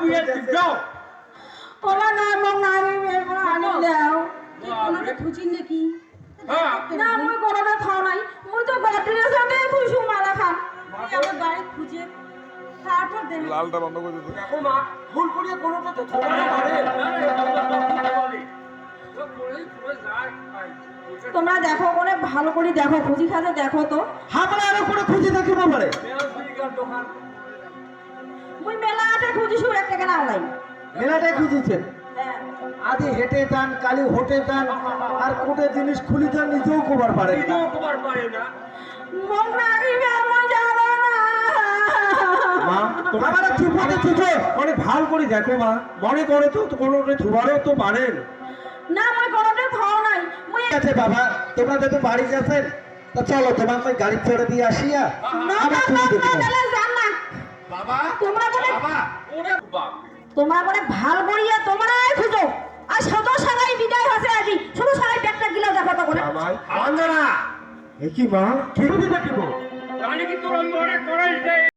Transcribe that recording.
বিয়ে যাও ওলা না মং নাই মে বড় আনি লেও কোনটা খুঁজিন নাকি হ্যাঁ না মই কোনটা খাও নাই মই তো গটরে সাথে খুশু মালা খান আমার বাড়ি খুঁজে লালটা বন্ধ করে দিতে দেখো মা ভুল করিয়ে কোনোটা তো ধরে পারে তোমরা দেখো কোনে ভালো করে দেখো খুঁজি খাতে দেখো তো আমরা আরও করে খুঁজে থাকিব পারে মুই মেলা আটে খুঁজি শুরু একটা কেনা অনলাইন মেলাটাই খুঁজেছেন? হ্যাঁ। আদি হেঁটে যান কালি হোটে যান আর কোটে জিনিস খুলি যান নিজেও কবার না। মং রাগিবে মই যাব না মা আমার চুপতে চুপে অনেক ভালো করে দেখো মা। মনে করে তো কোনো ধুবারও তো পারেন। না কোনটা নাই। আছে বাবা। তোমরা যেহেতু বাড়ি যাচ্ছেন তা চলো তোমাকে গাড়ি ছেড়ে দিয়ে আসিয়া না তোমরা বলে বাবা। ওরে তোমরা বলে ভালো করিয়া তোমরাই খুঁজো। আর শত সারাই বিদায় হসে আজি। শুধু সারাই পেটটা গিলাও দেখো তখন। করে আমায় অঞ্জনা এ কি মা? কি দেখিব